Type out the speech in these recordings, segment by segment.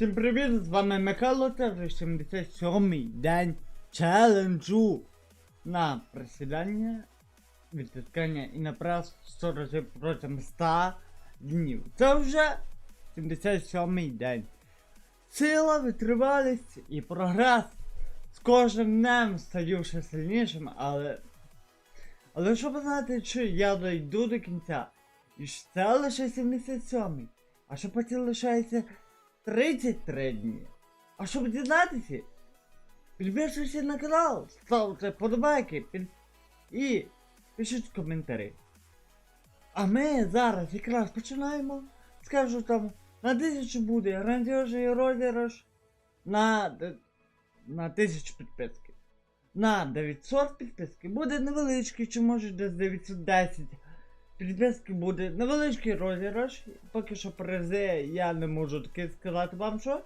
Всім привіт, з вами Михайло, це вже 77-й день челенджу на присідання, відтискання і на прес 100 разів протягом 100 днів. Це вже 77-й день. Сила, витривалість і прогрес. З кожним днем стаю ще сильнішим, але. Але щоб знати, чи я дойду до кінця, і це лише 77-й, а що потім лишається 33 дні. А щоб дізнатися, підписуйся на канал, ставте подобайки під... і пишіть коментарі. А ми зараз якраз починаємо. Скажу там, на тисячу буде грандіозний розіграш на, на тисячу підписки. На 900 підписки буде невеличкий, чи може десь 910 підписки буде невеличкий розіграш. Поки що призи я не можу таки сказати вам що.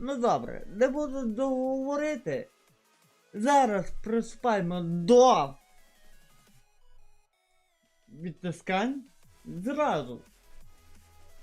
Ну добре, не буду договорити. Зараз приступаємо до відтискань зразу.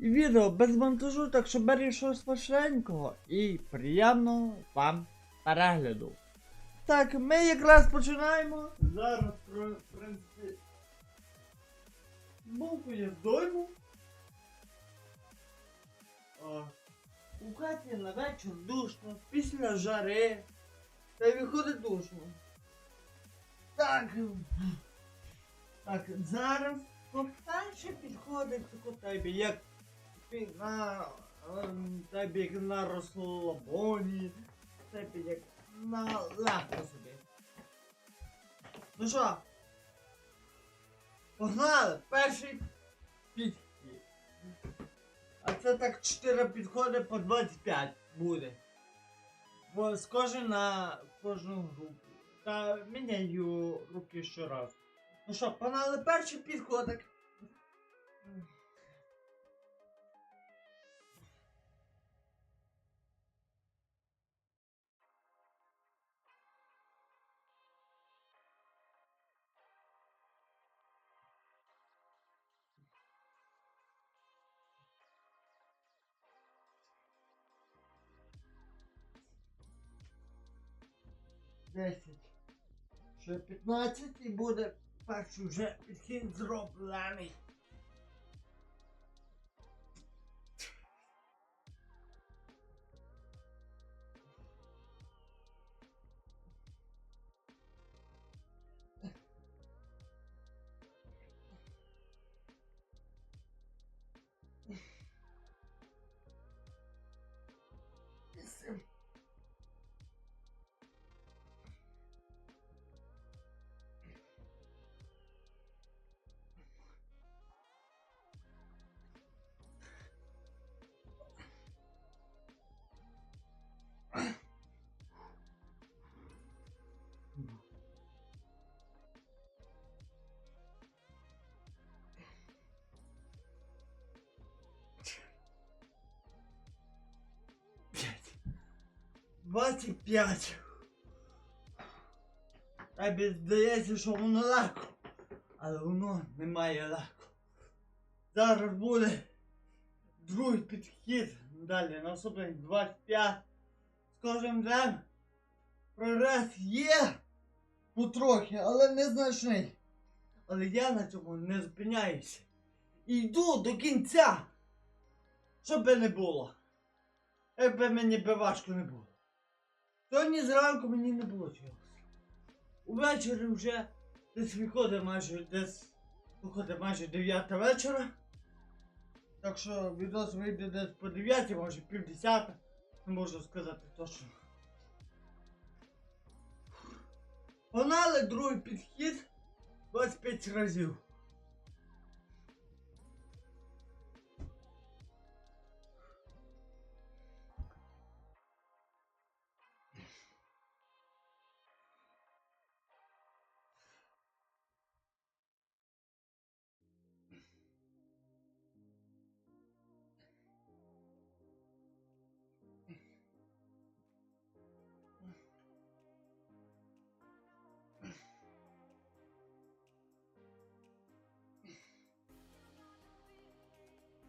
Відео без монтажу, так що беріть щось смачненького і приємного вам перегляду. Так, ми якраз починаємо. Зараз, про- Булку я дойму. О, у хаті на вечір душно, після жари. Та й виходить душно. Так. Так, зараз повстанче підходить до тебе, як пі- на тебе як на розслабоні, тебе як на легко собі. Ну що? Погнали! Перший підхід. А це так 4 підходи по 25 буде. Бо схоже на кожну групу. Та міняю руки щоразу. Ну що, погнали перший підходик. Десять. Ще 15 і буде перший вже підхід зроблений. 25. Аби здається, що воно легко, але воно не має легко. Зараз буде другий підхід. Далі наступний 25. З кожним днем прогрес є потрохи, але незначний. Але я на цьому не зупиняюся. І йду до кінця, щоб не було. Якби мені би важко не було. Сьогодні зранку мені не було чогось. Увечері вже десь виходить майже десь виходить майже 9 вечора. Так що відос вийде десь по 9, може пів 10. Не можу сказати точно. Погнали другий підхід 25 разів.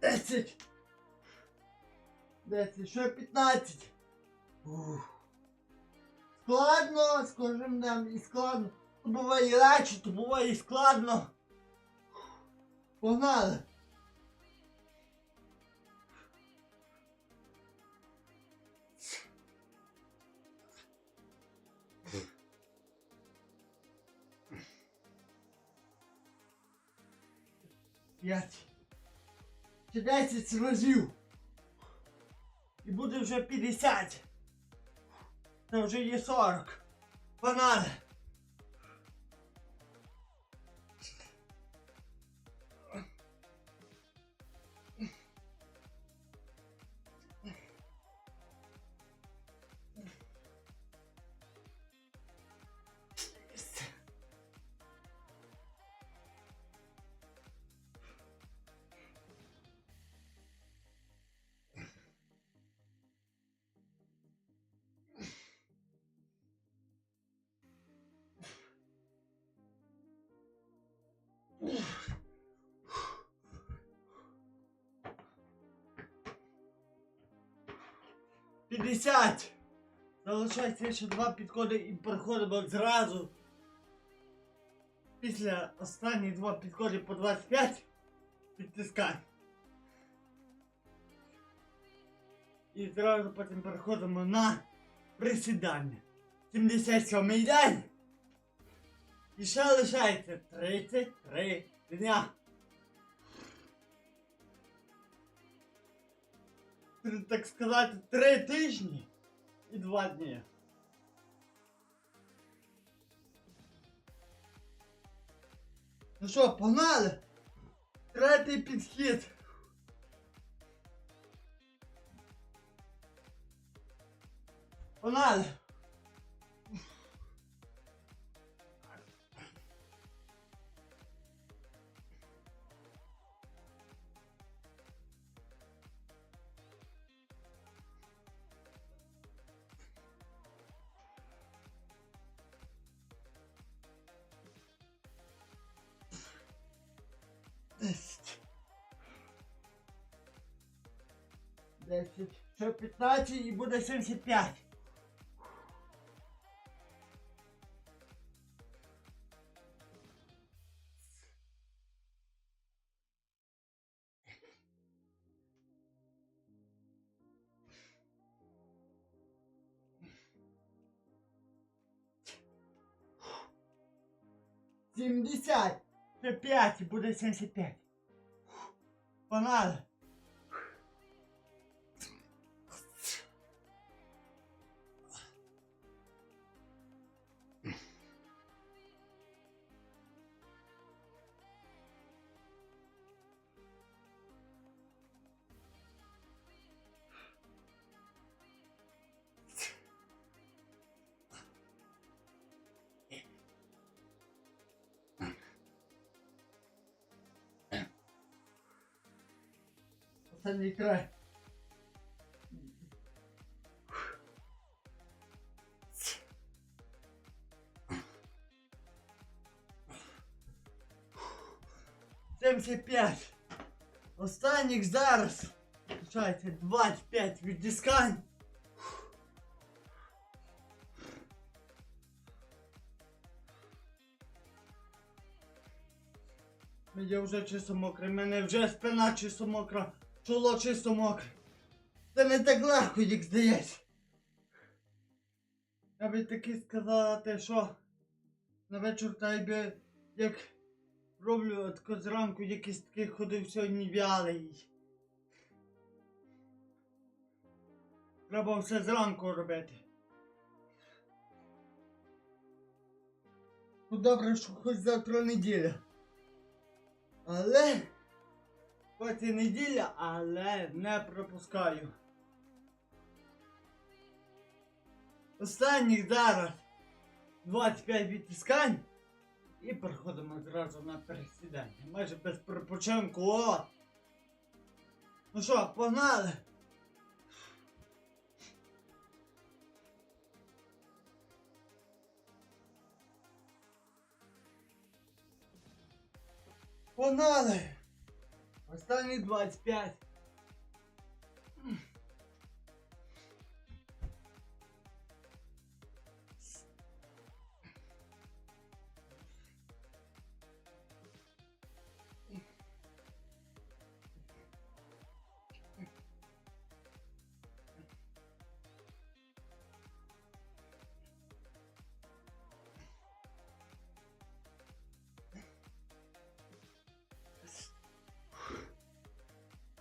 Десять. 10, ще 15. Ух. Складно, скажімо нам, і складно. То буває легше, то буває складно. Погнали. П'ять чи 10 разів. І буде вже 50. Це вже є 40. Панали. 50! Залишається ще два підходи і проходимо зразу. Після останніх два підходи по 25 підтискай. І зразу потім переходимо на присідання. 77 день! І ще лишається 33 дня. Три- Так сказати, три тижні і два дні. Ну що, погнали? Третій підхід. Погнали. Ще 15 і буде 75. Сімдесят. Ще 5 і буде 75. Погнали. Останній край. Семьдесят п'ять. Останніх зараз. Включайте 25 відтискань. Я вже чисто мокрий, мене вже спина чисто мокра, чоло чисто мокре. Це не так легко, як здається. Я би таки сказати, що на вечір та би як роблю тако зранку якийсь такий ходив сьогодні вялий. Треба все зранку робити. Ну добре, що хоч завтра неділя. Але хоч і неділя, але не пропускаю. Останніх зараз 25 відтискань і переходимо зразу на пересідання. Майже без перепочинку. О! Ну що, погнали? Погнали! Останні 25.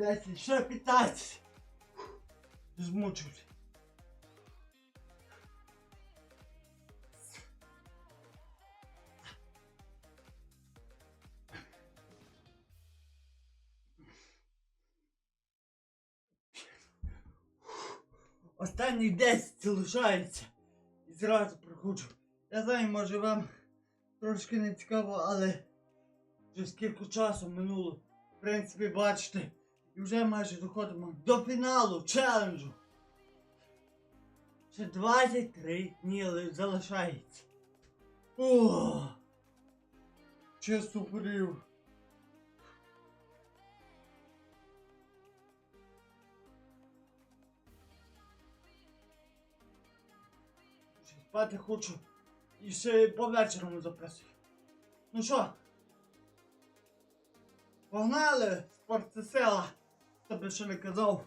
10, ще 15. Змучився. Останніх 10 лишається. І зразу приходжу. Я знаю, може вам трошки не цікаво, але вже скільки часу минуло. В принципі, бачите, і вже майже доходимо до фіналу челенджу. Ще 23 дні залишається. О! Чисто порів. Спати хочу. І ще по вечорому записую. Ну що? Погнали, спорт сила. Ще не казав.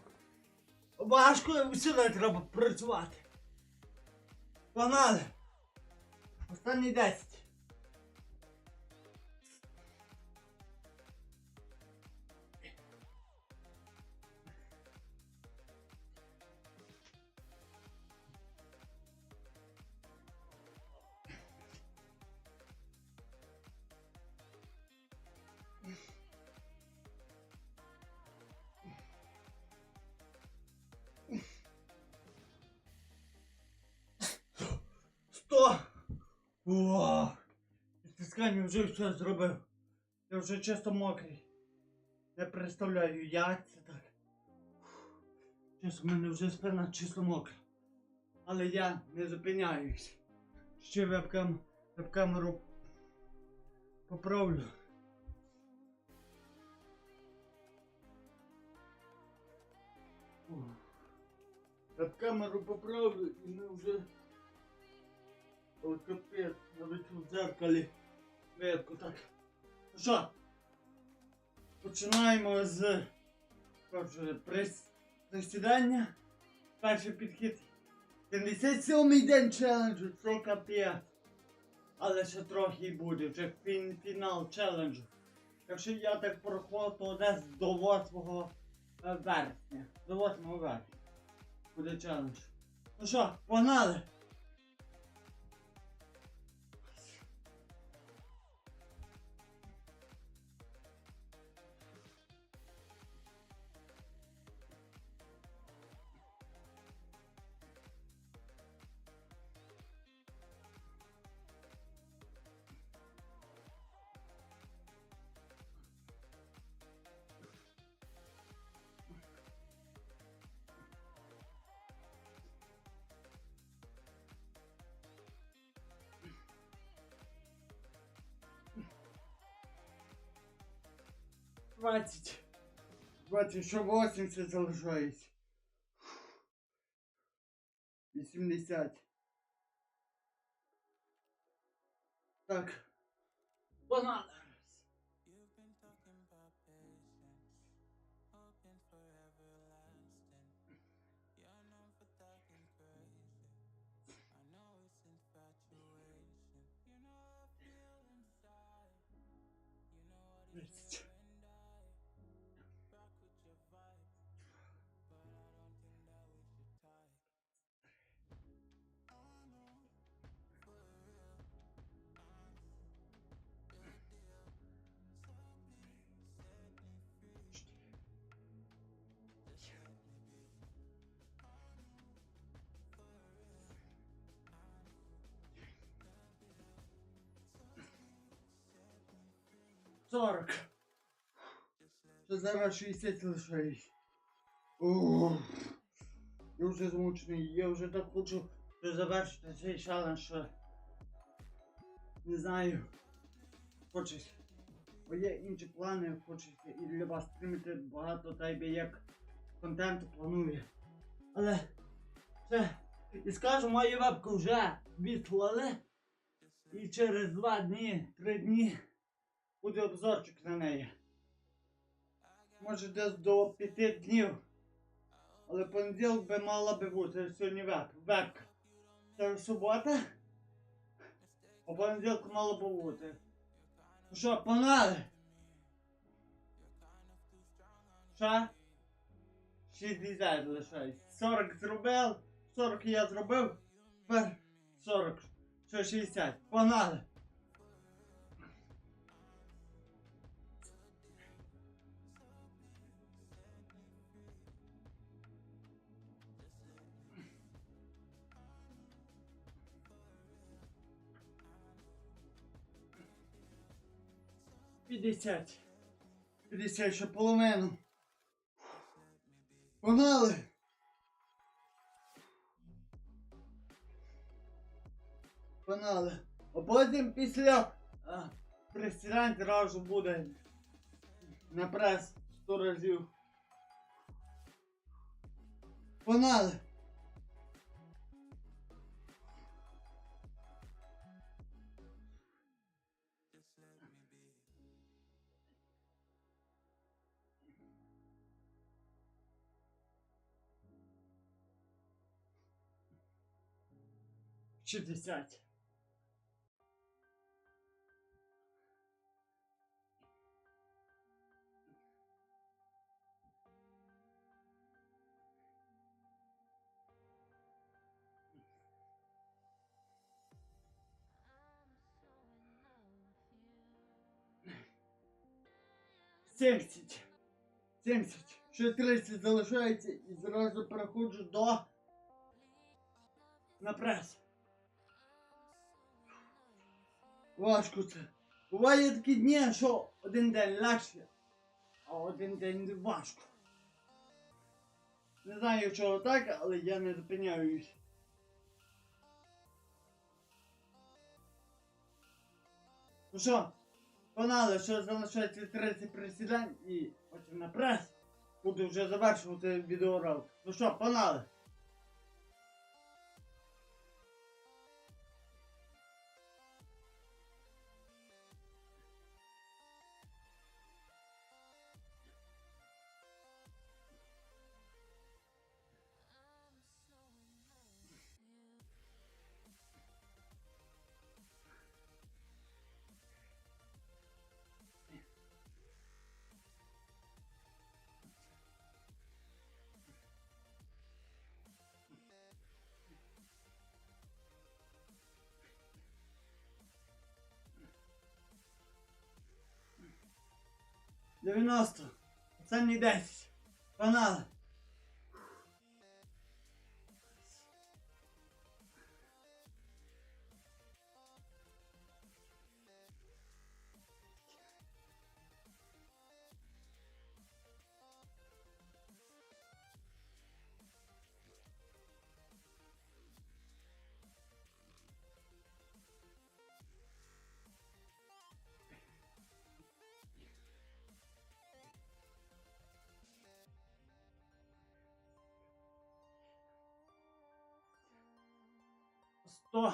Важко і сюди треба працювати. Погнали. Останні 10. Вже все зробив. Я вже чисто мокрий. Не представляю, як це так. Чесно, в мене вже спина чисто мокра. Але я не зупиняюсь. Ще вебкам, веб-камеру поправлю. Веб-камеру поправлю і ми вже Ой, капець, навіть у дзеркалі видко так. Ну що? Починаємо з присідання. Перший підхід. 77-й день челенджу, це капець. Але ще трохи буде, вже фін, фінал челенджу. Якщо я так порахував, то десь до 8 вересня. До 8 вересня буде челендж. Ну що, погнали! Двадцять. Двадцять, що 80 залишається. 80. Так. Банана. 40. Що зараз 60 лишається. Я вже змучений, я вже так хочу завершити цей челендж, що не знаю. Хочеться. Бо є інші плани, хочеться і для вас стрімити багато та й би як контенту планую. Але це. І скажу, мою вебку вже відслали. І через два дні, три дні буде обзорчик на неї. Може десь до п'яти днів. Але понеділок би мала би бути сьогодні веб. Вебка. Це субота. А понеділку мало би бути. Ну що, погнали? Що? 60 лишається. 40 зробив, 40 я зробив, тепер 40, ще 60. Погнали! П'ятдесят. П'ятдесят ще половину. Погнали! Погнали. А потім після а, присідань зразу буде на прес 100 разів. Погнали! Шістдесят. Сімдесят. Сімдесят. Ще 30 залишається і зразу переходжу до на прес. Важко це. Буває такі дні, що один день легше, а один день важко. Не знаю чого так, але я не зупиняюсь. Ну що, погнали, що залишається 30 присідань і потім на прес. Буду вже завершувати відеоролик. Ну що, погнали! Дев'яносто. Останній десять. Погнали. Сто.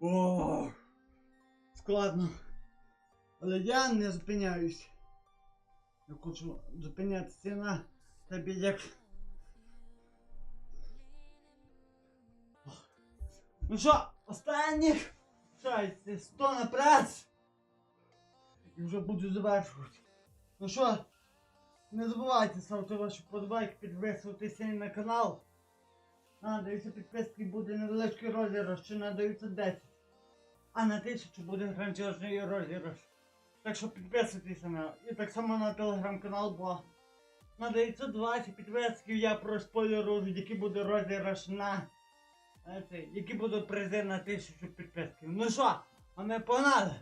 О, складно. Але я не зупиняюсь. Я хочу зупинятися на тобі як. Ну що, останніх шайся, 100 на прес. І вже буду завершувати. Ну що, не забувайте ставити ваші подобайки, підписуватися на канал. Надаються підписки буде невеличкий розіграш, чи надаються 10. А на тисячу буде грандіозний розіграш. Так що підписуйтесь на і так само на телеграм-канал, бо надається 20 підписків, я проспойлерую, який буде розіграш на е, які будуть призи на тисячу підписків. Ну що, а ми погнали!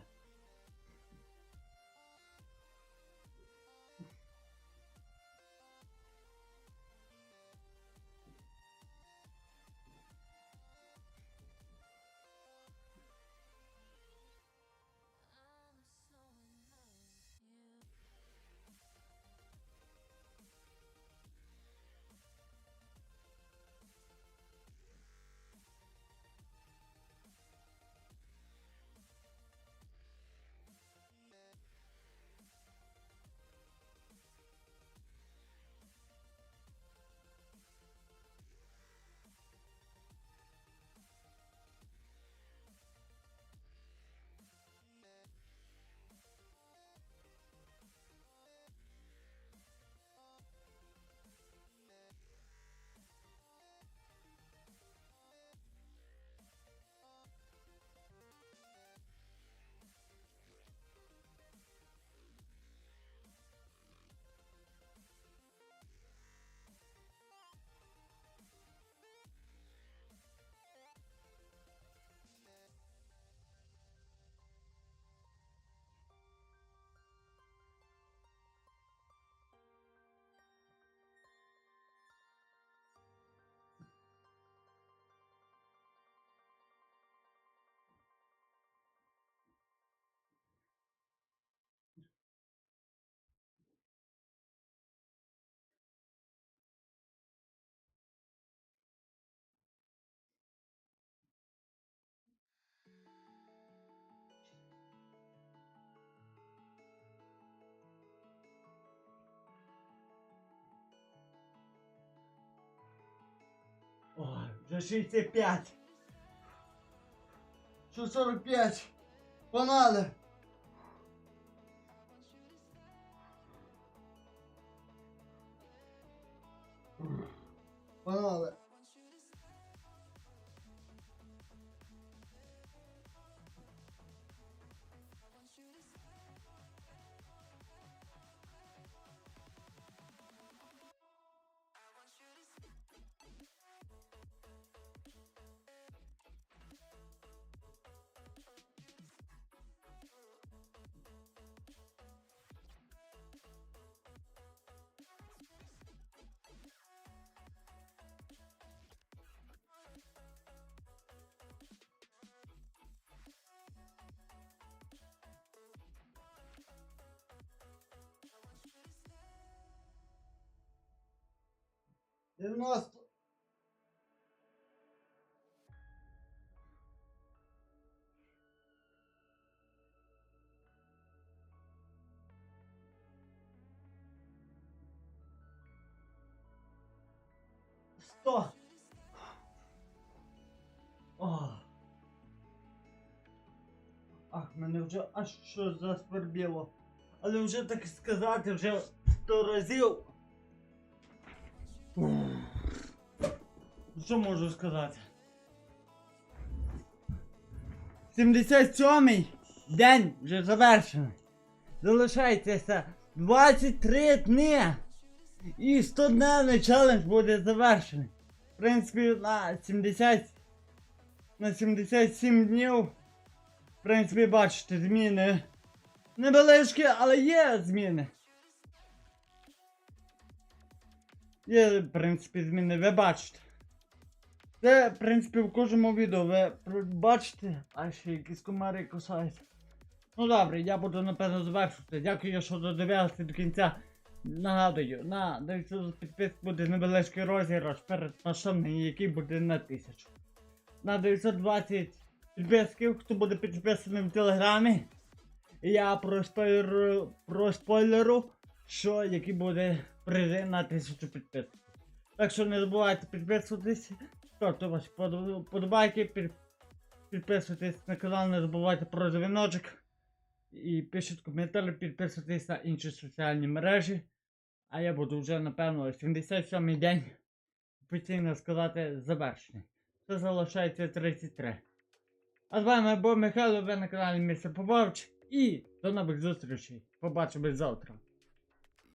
Вже 65. Що 45. Погнали. Погнали. Дев'яносто. Сто. Ах, мене вже аж що засвербіло. Але вже так сказати, вже сто разів. Що можу сказати? 77-й день вже завершений. Залишається 23 дні. І 100-дневний челендж буде завершений. В принципі, на 70. На 77 днів. В принципі, бачите, зміни. Невеличкі, але є зміни. Є, в принципі, зміни, ви бачите. Це, в принципі, в кожному відео ви бачите, а ще якісь комари кусаються. Ну добре, я буду напевно завершувати. Дякую, що додивилися до кінця. Нагадую, на 900 підписок буде невеличкий розіграш перед машиною, який буде на 1000. На 920 підписків, хто буде підписаний в телеграмі. Я проспойлеру, проспойлеру, що який буде призи на 1000 підписок. Так що не забувайте підписуватись, ставте ваші подо- подобайки, під- підписуйтесь на канал, не забувайте про дзвіночок. І пишіть коментарі, підписуйтесь на інші соціальні мережі. А я буду вже, напевно, 77-й день офіційно сказати завершений. Це залишається 33. А з вами був Михайло, ви на каналі Місце Побавч. І до нових зустрічей. Побачимось завтра.